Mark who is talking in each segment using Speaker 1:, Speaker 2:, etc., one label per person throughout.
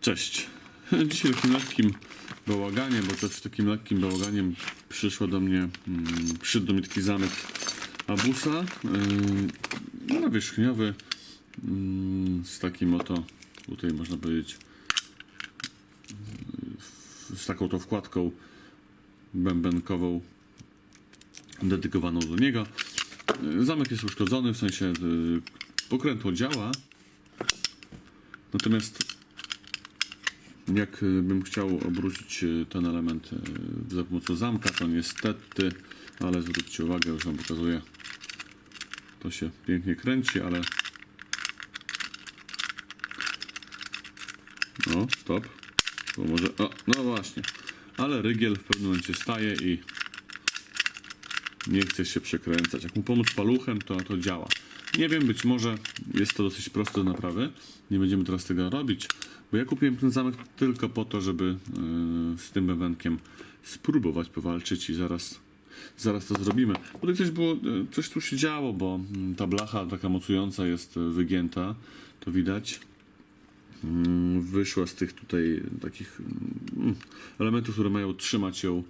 Speaker 1: Cześć. Dzisiaj takim lekkim bałaganie, bo też takim lekkim bałaganiem przyszło do mnie, mm, przyszedł do mnie taki zamek Abusa, yy, nawierzchniowy, mm, z takim oto, tutaj można powiedzieć, yy, z taką to wkładką bębenkową dedykowaną do niego. Yy, Zamek jest uszkodzony, w sensie yy, pokrętło działa, natomiast jak y, bym chciał obrócić y, ten element y, za pomocą zamka, to niestety, ale zwróćcie uwagę, już wam pokazuję, to się pięknie kręci, ale no, stop, bo może, o, no właśnie, ale rygiel w pewnym momencie staje i nie chce się przekręcać. Jak mu pomóc paluchem, to to działa. Nie wiem, być może jest to dosyć proste do naprawy. Nie będziemy teraz tego robić, bo ja kupiłem ten zamek tylko po to, żeby yy, z tym bębenkiem spróbować powalczyć i zaraz, zaraz to zrobimy. Bo tutaj coś było, yy, coś tu się działo, bo mm, ta blacha taka mocująca jest yy, wygięta, to widać. Mm, Wyszła z tych tutaj takich mm, elementów, które mają trzymać ją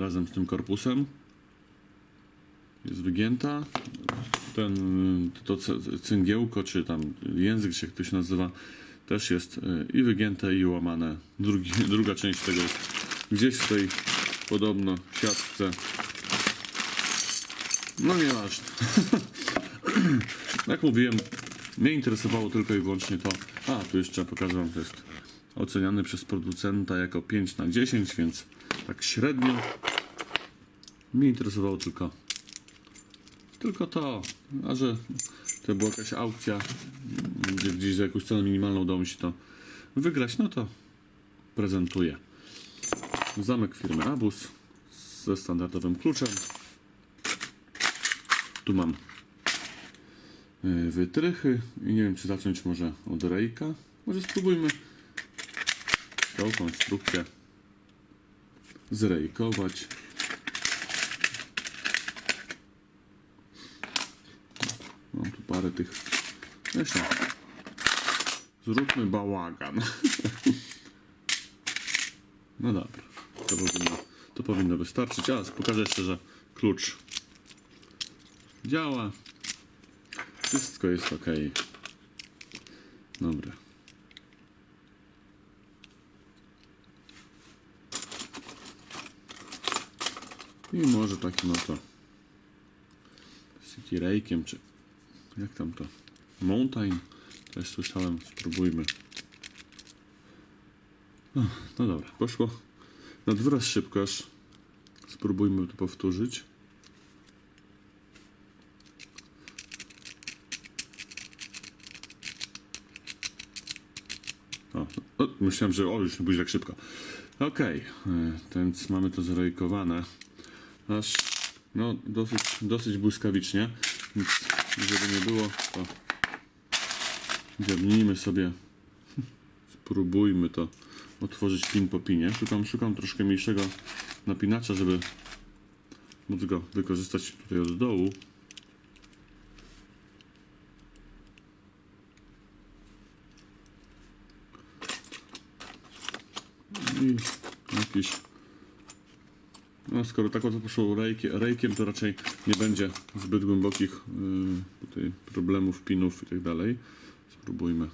Speaker 1: razem z tym korpusem jest wygięta. Ten, to ce- cęgiełko, czy tam język, czy jak to się nazywa, też jest y, i wygięte, i łamane. Drugi, druga część tego jest gdzieś w tej podobno siatce. No nieważne. Jak mówiłem, mnie interesowało tylko i wyłącznie to. A, tu jeszcze pokażę wam, to jest oceniany przez producenta jako 5 na 10, więc tak średnio. Mnie interesowało tylko tylko to, a że to była jakaś aukcja, gdzieś za jakąś cenę minimalną udało mi się to wygrać, no to prezentuję. Zamek firmy Abus ze standardowym kluczem. Tu mam y, wytrychy i nie wiem czy zacząć może od rejka. Może spróbujmy tą konstrukcję zrejkować. Mam tu parę tych. Jeszcze. Zróbmy bałagan. No dobra. To powinno, to powinno wystarczyć. A, pokażę jeszcze, że klucz działa. Wszystko jest ok. Dobra. I może takim oto City Rake'iem, czy jak tam to? Mountain? Też słyszałem, spróbujmy. O, no dobra, poszło nad wyraz szybko, aż spróbujmy to powtórzyć. O, o, myślałem, że o, już nie pójdzie tak szybko. Okej, e, więc mamy to zrejkowane. Aż no, dosyć, dosyć błyskawicznie. Więc żeby nie było, to dziabnijmy sobie, spróbujmy to otworzyć pin po pinie. Szukam, szukam troszkę mniejszego napinacza, żeby móc go wykorzystać tutaj od dołu. I jakiś no, skoro tak oto poszło rejkie, rejkiem, to raczej nie będzie zbyt głębokich y, tutaj problemów, pinów i tak dalej. Spróbujmy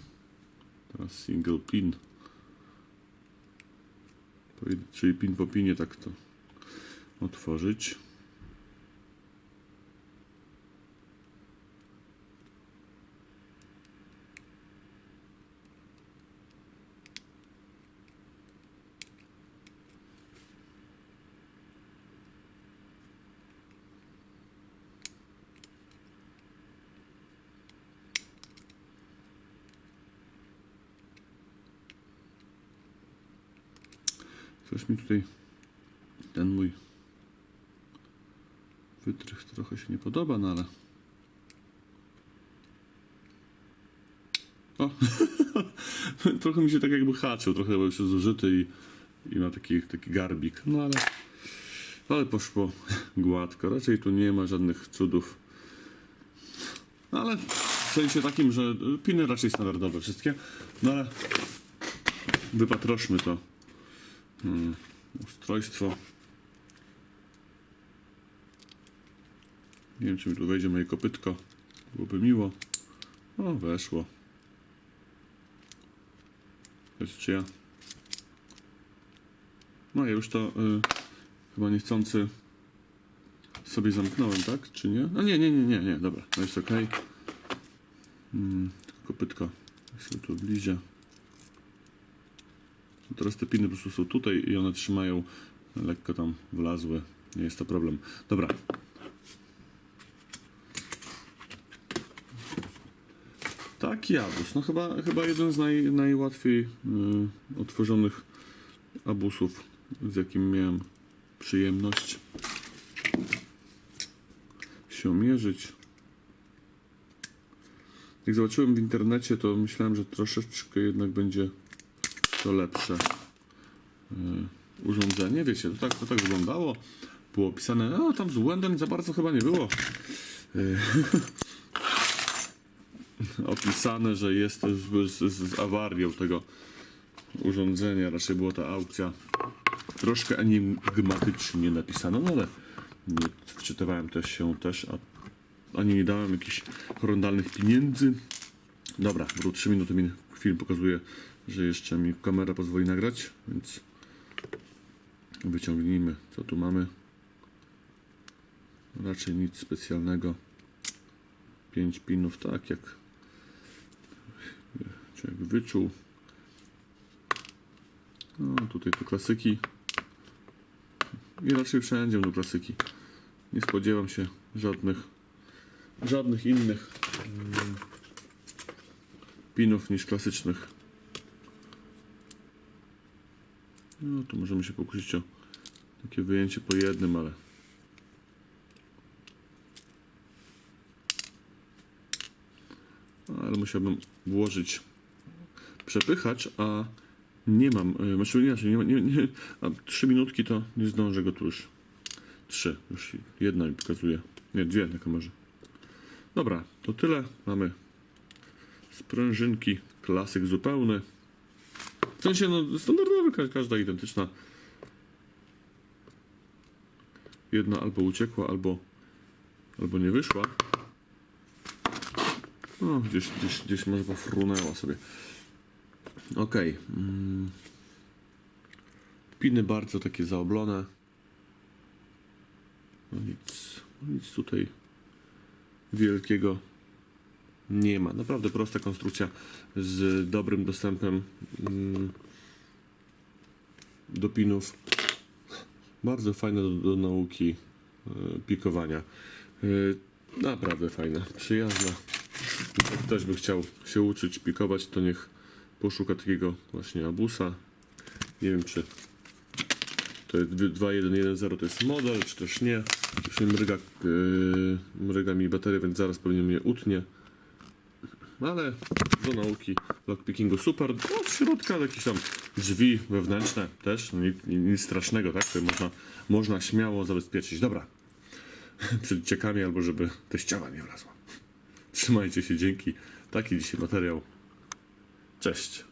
Speaker 1: teraz single pin. Czyli pin po pinie tak to otworzyć. Coś mi tutaj ten mój wytrych trochę się nie podoba, no ale. O! trochę mi się tak jakby haczył, trochę był się zużyty i, i ma taki, taki garbik. No ale. Ale poszło gładko. Raczej tu nie ma żadnych cudów. No ale w sensie takim, że piny raczej standardowe wszystkie. No ale wypatroszmy to mm, ustrojstwo. Nie wiem, czy mi tu wejdzie moje kopytko. Byłoby miło. O, weszło. Wiecie, czy ja? No, ja już to y, chyba niechcący sobie zamknąłem, tak? Czy nie? No nie, nie, nie, nie, nie, dobra, no jest ok. Mm, tylko kopytko się tu bliżej. Teraz te piny po prostu są tutaj i one trzymają lekko tam wlazły. Nie jest to problem. Dobra. Taki abus. No chyba, chyba jeden z naj, najłatwiej y, otworzonych abusów, z jakim miałem przyjemność się mierzyć. Jak zobaczyłem w internecie, to myślałem, że troszeczkę jednak będzie to lepsze y, urządzenie. Wiecie, to tak, to tak wyglądało. Było opisane, no tam z błędem za bardzo chyba nie było. Y, opisane, że jest z, z, z awarią tego urządzenia. Raczej była ta aukcja troszkę enigmatycznie napisana, no ale nie wczytywałem też się też, a ani nie dałem jakichś horrendalnych pieniędzy. Dobra, bo 3 minuty mi film pokazuje, że jeszcze mi kamera pozwoli nagrać, więc wyciągnijmy, co tu mamy. Raczej nic specjalnego. 5 pinów, tak jak człowiek wyczuł. No, tutaj to klasyki. I raczej wszędzie będą klasyki. Nie spodziewam się żadnych żadnych innych mm, pinów niż klasycznych. No tu możemy się pokusić o takie wyjęcie po jednym, ale ale musiałbym włożyć przepychacz, a nie mam, y, znaczy inaczej, nie, nie, nie, a trzy minutki to nie zdążę go tu już. Już jedna mi pokazuje. Nie, dwie na kamerze. Dobra, to tyle. Mamy sprężynki, klasyk zupełny. W sensie, no, standardowy, ka- każda identyczna. Jedna albo uciekła, albo, albo nie wyszła. No, gdzieś, gdzieś, gdzieś może pofrunęła sobie. Okej. Mm. Piny bardzo takie zaoblone. No nic, nic tutaj wielkiego nie ma. Naprawdę prosta konstrukcja z dobrym dostępem mm, do pinów. Bardzo fajne do, do nauki e, pikowania. E, naprawdę fajna, przyjazna. Jak ktoś by chciał się uczyć pikować, to niech poszuka takiego właśnie abusa. Nie wiem, czy to jest 2110 to jest model, czy też nie. Już mi mryga, yy, mryga mi bateria, więc zaraz pewnie mnie utnie. Ale do nauki lockpickingu super. No, z środka jakieś tam drzwi wewnętrzne też, no, nic, nic strasznego, tak? To można, można śmiało zabezpieczyć. Dobra. Przed ciekami albo żeby teściowa nie wlazła. Trzymajcie się, dzięki. Taki dzisiaj materiał. Cześć.